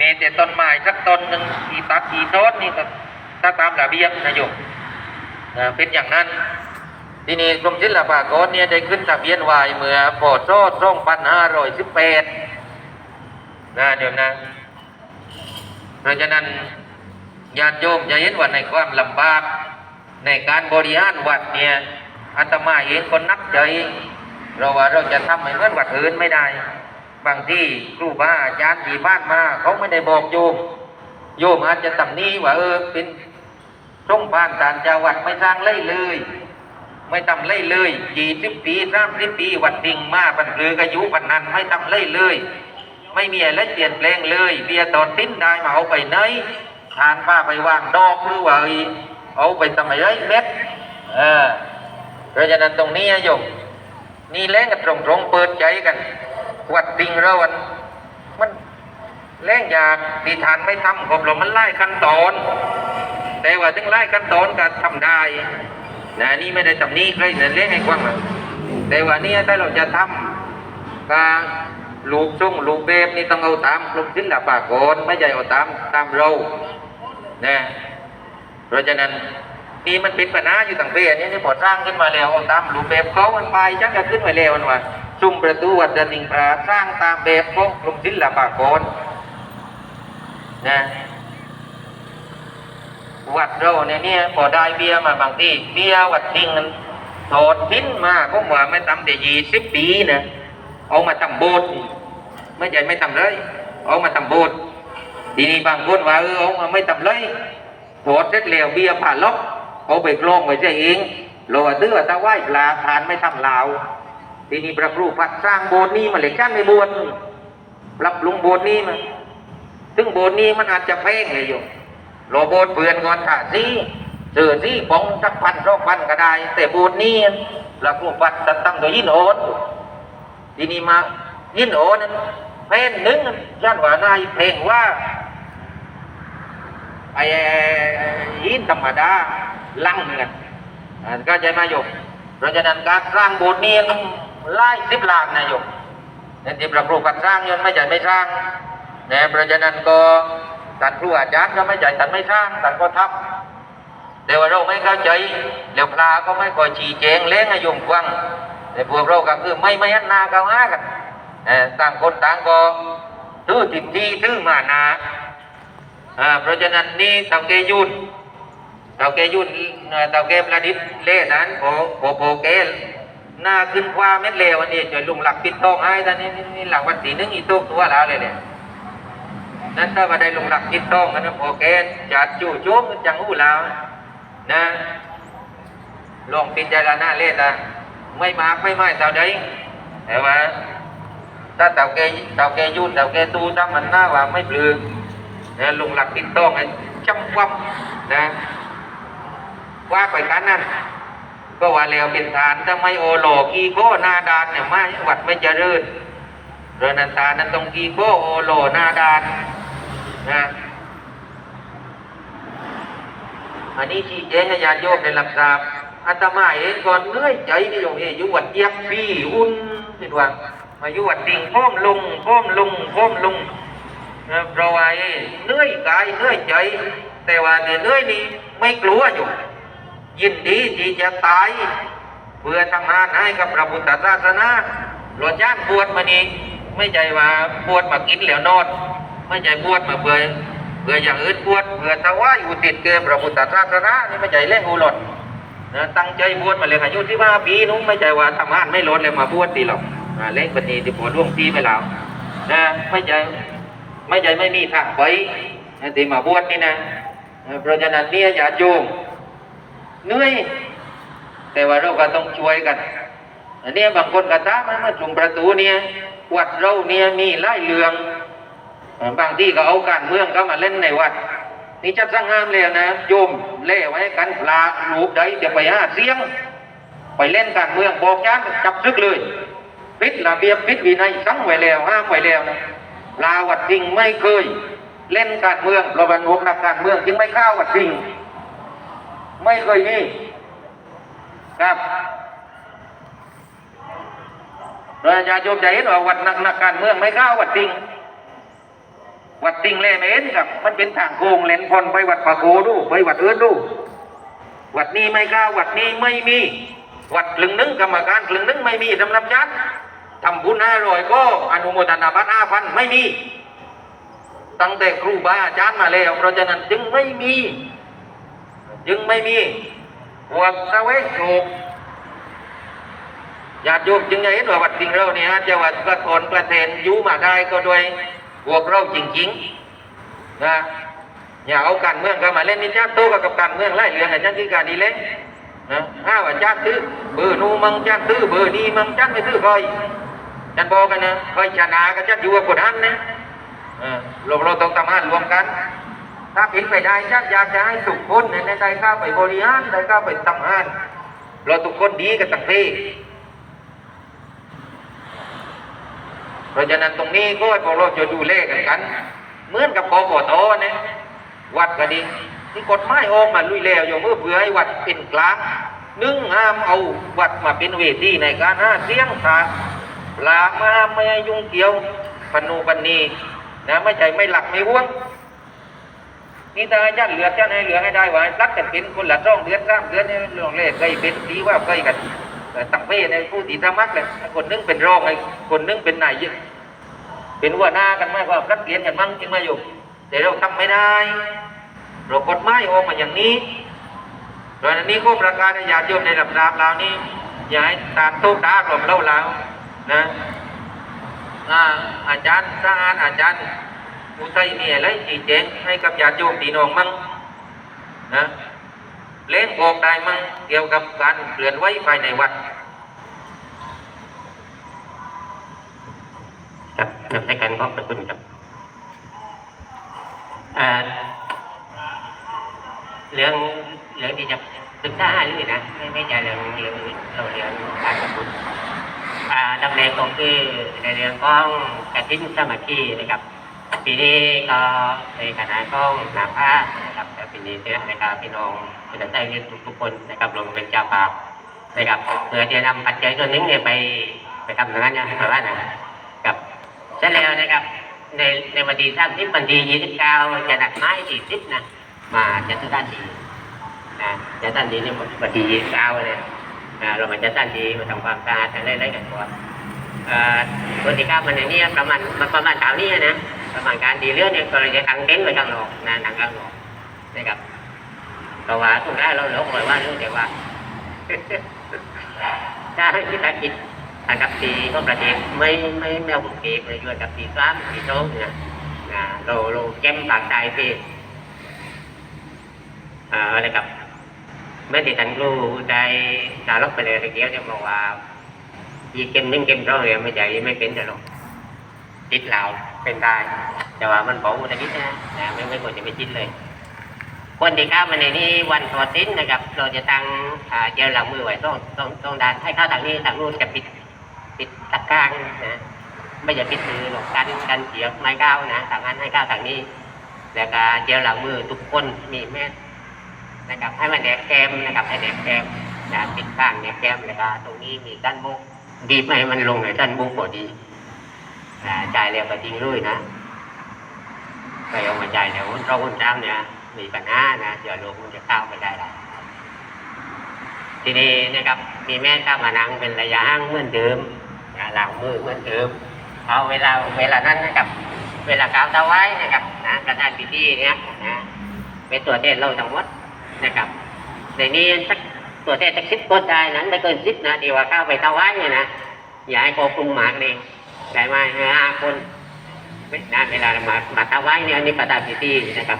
มีแต่ต้นไม้สักต้นหนึ่งอีตัดอีโต้นนี่ก็ถ้าตามระเบียบนะโยมเป็นอย่างนั้น ที่นี้กรมศิลปากรเนี่ยได้ขึ้นทะเบียนไว้เมื่อพศสองพันห้าร้อยสิบแปดนะเดี๋ยวนะ เพราะฉะนั้นญาติโยมจะเห็นว่าในความลำบาก ในการบริหารวัดเนี่ยอาตมาเองก็นักใจเราว่าเราจะทำให้เหมือนวัดอื่นไม่ได้ บางที่ครูบาอาจารย์ที่บ้านมา เขาไม่ได้บอกโยม โยมอาจจะตำหนี้ว่าเออเป็นช่องบ้านต่างจังหวัดไม่สร้างเล่เลย ไม่ทำเล่เลยยี่สิบปีสามสิบปีวัดดิ่งมาปันเรือก็อยุปันนั้นไม่ทำเล่เลย ไม่มีอะไรเปลี่ยนแปลงเลยเบียตอนติ้นได้มาเอาไปไหนทานป้าไปวางดอกหรือว่าเอาไปทำอะไรเม็ดเออเพราะฉะนั้นตรงนี้โยมนี่แรงกันตรงๆเปิดใจกัน วัดดิ่งเราอันมันแรงอยากที่ทานไม่ทำผมเรามันไล่ขั้นตอน แต่ว่าถึงไล่ขั้นตอนก็ทำได้นะนี่ไม่ได้ทำนี้ใครเนี่ยเลี้ยงให้กว้างแต่ว่านี่ถ้าเราจะทำการลูกช่งลูกเบบนี่ต้องเอาตามกลุ่มศิลปากรไม่ใช่เอาตามตามเรานะเพราะฉะนั้นนี่มันเป็นปัญหาอยู่ต่างประเทศนี่นี่พอสร้างขึ้นมาแล้วเอาตามรูปแบบเขามันไปจังก็ขึ้นมาแล้วมันว่า ซุ่มประตูวัดดนิงพระสร้างตามแบบของกรมศิลปากรนะวัดเราเนี่ยเนี่ยพอได้เบียมาบางทีเบียวัดจริงนั้นถอดทิ้นมาก็ว่าไม่ทำแต่ยี่สิบปีนะเอามาทำโบสถ์ไม่ใช่ไม่ทำเลย เอามาทำโบสถ์ทีนี้บางคนว่าเออเอามาไม่ทำเลยถอดเสร็จแล้วเบียผ่านล็อกเอาไปกลองไว้เสียเองเราว่าตื้อว่าถ้าไหว้ปลาทานไม่ทำลาว ทีนี้พระครูพัดสร้างโบสถ์นี้มาเลยกั้นในโบสถ์ปรับปรุงโบสถ์นี้มาซึ่งโบสถ์นี้มันอาจจะแพงเลยโยมโรโบทเปือนก่อนถ่าซีเสือซีปองสักพันสองพันก็ได้ แต่โบูดนี้เรากลัวปัดตัดตั้งโดยยินโอนทีนี้มายินโอนนั้นเพลงหนึ่งย่านว่านายเพลงว่าไอ้ยินธรรมดาลังกันก็จะมาอยู่เพราะฉะนั้นการสร้างโบสถ์นี้ ไล่สิบล้านนะโยมในที่พระครูกัดสร้างยนไม่ใช่ไม่สร้างนะเพราะฉะนั้นก็ท่านครูอาจารย์ก็ไม่ใจท่านไม่สร้างท่านก็ทำแต่ว่าเราไม่เข้าใจเดี๋ยวพระก็ไม่คอยชี้แจงเล้งให้โยมฟังแต่พวกเราก็คือไม่ไม่ยันนาเกาหากันเอ่ต่างคนต่างก็ถือติดที่ถือมานาอ่าเพราะฉะนั้นนี่เต่าเกยุนเต่าเกยุนเอ่อเต่าเกประดิษฐ์เล่นั้นโผโผโผเกล หน้าขึ้นคว้าเม็ดเลวอันนี้จะลุงหลักปิดทองให้ตอนนี้นี่หลักวันสีนึงอีโตุกตัวแล้วเลยเนี่ยนั้นถ้าว่าได้ลงหลักคิดต้องกันนะพอแกนจัดจู่โจมจังหู้แลาวนะลองพิดใจารณาเล่นนะไม่มากไม่ไม่เท่าใดแต่ว่าถ้าเต่าแกเต่าแกยุ่นเต่าแกตูถ้ามันหน้าว่าไม่ปลือนะลงหลักคิดต้องไอ้จำวับนะว่าไปกันนั่น ก็ว่าแล้วเป็นฐานถ้าไม่โอโลกีโก้นาดานเนี่ยมาวัดไม่เจริญเรนันตานั้นต้องกีโกโอโลนาดานนะอันนี้ชี้แจงให้ญาติโยมได้รับทราบอาตมาเองก่อนเนื่อยใจที่โยมเองอยู่วัดเยียบพี่อุ่นผิดว่ามาอยู่วัดดิ่งพ้อมลุงพ้อมลุงพ้อมลุงนะเพราะว่าเนื่อยกายเนื่อยใจ แต่ว่าเนื่อยนี่ไม่กลัวอยู่ ยินดีที่จะตาย เพื่อทำงานให้กับพระพุทธศาสนาหลวงจ้านบวชมานี่ไม่ใช่ว่าบวชมากินแล้วนอนไม่ใช่บวชมาเบื่อเบื่ออย่างอื่นบวชเบื่อถวายอุทิศแก่พระพุทธศาสนานี่ไม่ใช่เล่นอุหลดนะตั้งใจบวชมาเลยอายุที่ว่าปีนู้นไม่ใช่ว่าทำงานไม่ลดเลยมาบวชตีหรอกเล่นปฏิที่พอล่วงปีไปแล้วนะไม่ใช่ไม่ใช่ไม่มีทางไปนะที่มาบวชนี่นะนะเพราะฉะนั้นเนี่ยอย่าโยม เหนื่อยแต่ว่าเราก็ต้องช่วยกันอันนี้บางคนก็ตามมามาจุงประตูเนี่ยวัดเราเนี่ยมีไล่เรืองบางที่ก็เอาการเมืองเข้ามาเล่นในวัด นี่จัดสร้างงามเลยนะโยมเล่ไว้กันปลาลูกใดเดี๋ยวไปหาเสียง ไปเล่นการเมืองบอกย้านจับซึกเลยปิดระเบียบปิดวินัยสั่งไว้แล้วห้ามไว้แล้วนะลาวัดจริงไม่เคย เล่นการเมืองเราบรรลุนักการเมืองจึงไม่เข้าวัดจริง ไม่เคยมีครับประชาชนจะเห็นว่าวัดนักนักการเมืองไม่เข้าวัดจริง วัดติงแลเมนกับ มันเป็นทางโค้งเลนพอนไปวัดปะโกดูไปวัดเอื่นดู วัดนี้ไม่กล้าวัดนี้ไม่มี วัดคลึงนึงกรรมการคลึงนึงไม่มีสำหรับยัดทำบุญห้าร้อยก็อนุโมทนาบัตรห้าพันไม่มี ตั้งแต่ครูบาอาจารย์มาแล้วเพราะฉะนั้นจึงไม่มี จึงไม่มีพวกตะเวกโฉกญาติโยมจึงจะเห็นว่าวัดจริงเราเนี่ยจะวัดกระทนกระเทนอยู่มาได้ก็โดยพวกเราจริงๆนะอย่าเอาการเมืองเข้ามาเล่นนิจาโตกับการเมืองไล่เรืองอาจารย์ที่การดีเล่นนะห้าว่าจ้าตื้อเบอร์นูมังจ้าตื้อเบอร์นี้มังจ้าไม่ตื้อคอยจันบอกกันนะคอยชนะก็จะอยู่กับคนนั้นนะเออเราเราต้องทำงานรวมกัน ถ้าผิดไปได้ชักอยากจะให้ทุกคนในในได้เข้าไปบริหารได้เข้าไปทำงานเราทุกคนดีกันตั้งที่เพราะฉะนั้นตรงนี้ก็พวกเราจะดูเลขกันกัน เหมือนกับกกตเนี่ยวัดก็ดีที่กฎหมายออกมาลุยแล้วอยู่เมื่อเพื่อให้วัดเป็นกลางนึ่งห้ามเอาวัดมาเป็นเวทีในการหาเสียงทาลามาไม่ยุ่งเกี่ยวปนูปันนีนะไม่ใช่ไม่หลักไม่ห่วง นี่ถ้าญาเหลือจะให้เหลือให้ได้ไว้รักกันเป็นคนละร่องเดือนสามเดือนนี่เรื่องเลขเคยเป็นดีว่าเคยกันแต่ตักเป้ในผู้ที่ธรรมักเลยคนนึงเป็นรองไอ้คนนึงเป็นนายกเป็นหัวหน้ากันไหมว่ารักเกียนกันมั่งจริงไหมาอยู่ แต่เราทำไม่ได้เรากฎหมายออกมาอย่างนี้ตอนนี้ก็ประกาศให้ญาติโยมในลำดับเหล่านี้อย่าให้ตาโต๊ะด่ากล่อมเล่าเรานะอาจารย์สร้างอาจารย์ อุทัยมีอะไรชี้แจงให้กับญาติโยมพี่น้องมั่งนะเล่นบอกได้มั่งเกี่ยวกับการเคลื่อนไหวภายในวัดครับนับใช้การขอบคุณครับอ่าเรื่องเรื่องที่จะศึกษาหรือนะไม่ไม่ใช่เรื่องเรื่องเราเรื่องการทำบุญอ่าดำเนินก็คือในเรื่องของกฐินสามัคคีนะครับ ปีนี้ก็ในคณะของนาพานะครับแต่ปีนี้เนี่ยนะครับพี่น้องเป็นใจเรียนทุกคนนะครับลงเป็นเจ้าภาพนะครับเพื่อจะนำปัจจัยส่วนหนึงเนี่ยไปไปทำงานอย่างไรบ้างนะครับเสร็จแล้วนะครับในในวันที่สามสิบวันที่ยี่สิบเก้าจะนัดไม้ที่สิบนะมาจัดสถานที่นะจัดสถานที่ในวันที่ยี่สิบเก้าเลยนะเรามาจัดสถานที่มาทำความสะอาดอะไรอะไรกันก่อนวันที่เก้ามันในนี้ประมาณมันประมาณเช้านี้นะ ประมาณการดีเรื่องเนี่ยก็เลยจะทางเต็นท์ไว้ข้างนอกนะทางข้างนอกนะครับเพราะว่าทุกท่านเราหลงไว้ว่าเรื่องเดียวว่าถ้าให้คิดกิจทางกับปีก็ประเทศไม่ไม่ไม่เอาบุกเก็บเลยอยู่กับปีสามปีสองนะนะเราเราแก้มปากใจไปอ่าอะไรกับเมื่อที่ท่านครูได้สารบไปเลยตะเกียวจะบอกว่ายีเกมนึ่งเกมสองเนี่ยไม่ใจไม่เป็นจะหรอกจิตเรา เป็นได้ แต่ว่ามันบอกว่าตะกี้นะนะไม่ไม่ควรจะไปจิตเลยวันที่เก้ามาในนี้วันทอดสิ้นนะครับ เราจะตั้งเจลล้างมือไว้ต้องต้องต้องดันให้เข้าทางนี้ทางนู้นจะปิดปิดตะกร้างนะไม่จะปิดมือหรอกกันกันเสียบไม้ก้าวนะทางนั้นให้เข้าวทางนี้ แล้วก็เจลล้างมือทุกคนมีแมสนะครับให้มันแดกแก้มนะครับให้แดกแก้มนะปิดข้างแดกแก้มแล้วก็ตรงนี้มีด้านมุกบีบให้มันลงในด้านมุกพอดี นะจ่ายแล้วก็ทิ้งเลยนะไปเอามาจ่ายแล้วเราคนจ้าเนี่ยมีปัญหานะเดี๋ยวลูกมันจะเข้าไปได้ละทีนี้นะครับมีแม่เข้ามานั่งเป็นระยะห่างเหมือนเดิมหลังมือเหมือนเดิมเอาเวลาเวลานั้นนะครับ เวลาก้าวตาไว้นะครับนะกระดานพิธีเนี่ยนะเป็นตัวเทศเราทั้งหมดนะครับในนี้สักตัวเทศสักสิบคนได้นั้นไม่เกินสิบนะดีว่าเข้าไปตาไว้เนี่ยนะอย่าให้โกคุมหมากเอง ได้ไหมห้าคนนะเวลามามาตาไว้เนี่ยอันนี้ประดาพิธีนะครับ